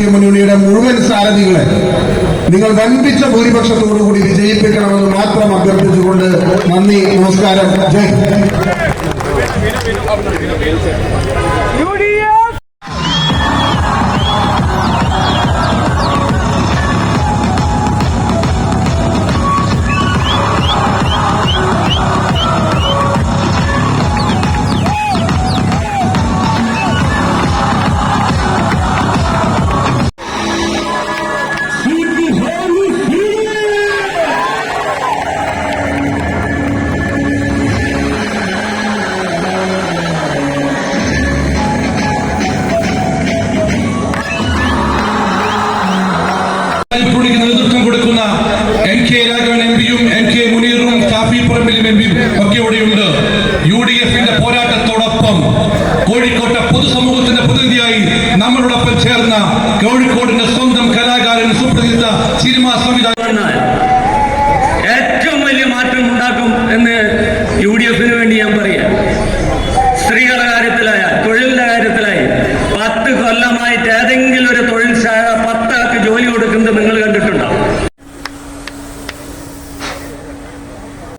ജനാധിപത്യ മുന്നണിയുടെ മുഴുവൻ സാരഥികളെ നിങ്ങൾ വൻപിച്ച ഭൂരിപക്ഷത്തോടുകൂടി വിജയിപ്പിക്കണമെന്ന് മാത്രം അഭ്യർത്ഥിച്ചുകൊണ്ട് നന്ദി നമസ്കാരം. ജയ് പുള്ളിക്ക് നേതൃത്വം കൊടുക്കുന്ന എൻ കെ രാഘവൻ എം പിയും എൻ കെ മുനീറും ഷാഫി പറമ്പിലും എം പിയും ഒക്കെ ഇവിടെയുണ്ട്. യു ഡി എഫിന്റെ പോരാട്ടത്തോടൊപ്പം കോഴിക്കോട്ടെ പൊതുസമൂഹത്തിന്റെ പ്രതിനിധിയായി നമ്മളോടൊപ്പം ചേർന്ന കോഴിക്കോടിന്റെ സ്വന്തം കലാകാരൻ സുപ്രസിദ്ധ സിനിമാ സംവിധായകൻ. ഏറ്റവും വലിയ മാറ്റം ഉണ്ടാക്കും എന്ന് യു ഡി എഫിന് വേണ്ടി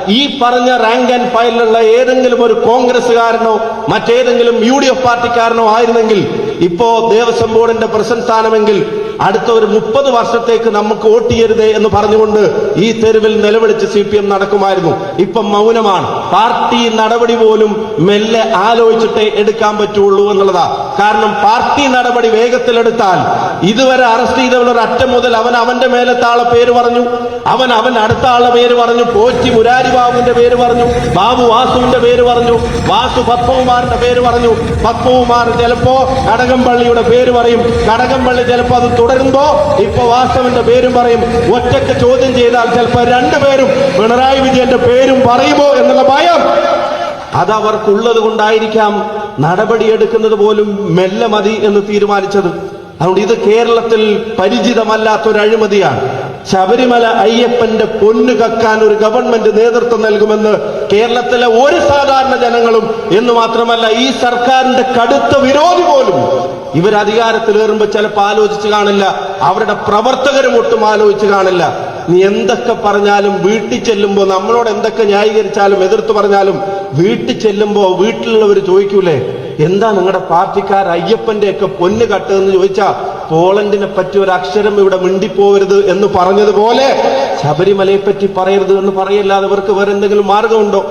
ഈ പറഞ്ഞ റാങ്ക് ആൻഡ് ഫയലിലുള്ള ഏതെങ്കിലും ഒരു കോൺഗ്രസ്സുകാരനോ മറ്റേതെങ്കിലും യു ഡി എഫ് പാർട്ടിക്കാരനോ ആയിരുന്നെങ്കിൽ ഇപ്പോ ദേവസ്വം ബോർഡിന്റെ പ്രസിഡന്റ് സ്ഥാനമെങ്കിൽ അടുത്ത ഒരു മുപ്പത് വർഷത്തേക്ക് നമുക്ക് വോട്ട് ചെയ്യരുതേ എന്ന് പറഞ്ഞുകൊണ്ട് ഈ തെരുവിൽ നിലവിളിച്ച് സി പി എം നടക്കുമായിരുന്നു. ഇപ്പം മൗനമാണ്. പാർട്ടി നടപടി പോലും മെല്ലെ ആലോചിച്ചിട്ടേ എടുക്കാൻ പറ്റുള്ളൂ എന്നുള്ളതാ. കാരണം പാർട്ടി നടപടി വേഗത്തിലെടുത്താൽ ഇതുവരെ അറസ്റ്റ് ചെയ്തവരുടെ അറ്റം മുതൽ അവൻ അവന്റെ മേലത്തെ ആളെ പേര് പറഞ്ഞു. അവൻ അവൻ അടുത്ത ആളുടെ പേര് പറഞ്ഞു. പോറ്റി മുരാരി ബാബുവിന്റെ പേര് പറഞ്ഞു. ബാബു വാസുവിന്റെ പേര് പറഞ്ഞു. വാസു പത്മകുമാറിന്റെ പേര് പറഞ്ഞു. പത്മകുമാർ ചിലപ്പോ കടകംപള്ളിയുടെ പേര് പറയും. കടകംപള്ളി ചിലപ്പോ അത് തുടരുമ്പോ ഇപ്പൊ വാസവന്റെ പേരും പറയും ഒറ്റയ്ക്ക് ചോദ്യം ചെയ്താൽ ചിലപ്പോ രണ്ടുപേരും പിണറായി വിജയന്റെ പേരും പറയുമോ എന്നുള്ള ഭയം. അതവർക്കുള്ളത് കൊണ്ടായിരിക്കാം നടപടിയെടുക്കുന്നത് പോലും മെല്ലെ മതി എന്ന് തീരുമാനിച്ചത്. അതുകൊണ്ട് ഇത് കേരളത്തിൽ പരിചിതമല്ലാത്തൊരു അഴിമതിയാണ് ശബരിമല അയ്യപ്പന്റെ പൊന്നു കക്കാൻ ഒരു ഗവൺമെന്റ് നേതൃത്വം നൽകുമെന്ന് കേരളത്തിലെ ഒരു സാധാരണ ജനങ്ങളും എന്ന് മാത്രമല്ല ഈ സർക്കാരിന്റെ കടുത്ത വിരോധി പോലും ഇവർ അധികാരത്തിൽ അധികാരത്തിലേറുമ്പോ ചിലപ്പോൾ ആലോചിച്ച് കാണില്ല. അവരുടെ പ്രവർത്തകരും ഒട്ടും ആലോചിച്ച് കാണില്ല. നീ എന്തൊക്കെ പറഞ്ഞാലും വീട്ടിൽ ചെല്ലുമ്പോ നമ്മളോട് എന്തൊക്കെ ന്യായീകരിച്ചാലും എതിർത്ത് പറഞ്ഞാലും വീട്ടിൽ ചെല്ലുമ്പോ വീട്ടിലുള്ളവർ ചോദിക്കൂലേ? എന്താ നിങ്ങളുടെ പാർട്ടിക്കാർ അയ്യപ്പന്റെ ഒക്കെ പൊന്ന് കട്ട് എന്ന് ചോദിച്ചാ പോളണ്ടിനെ പറ്റി ഒരു അക്ഷരം ഇവിടെ മിണ്ടിപ്പോവരുത് എന്ന് പറഞ്ഞതുപോലെ ശബരിമലയെ പറ്റി പറയരുത് എന്ന് പറയല്ലാതെ ഇവർക്ക് വേറെ എന്തെങ്കിലും മാർഗമുണ്ടോ?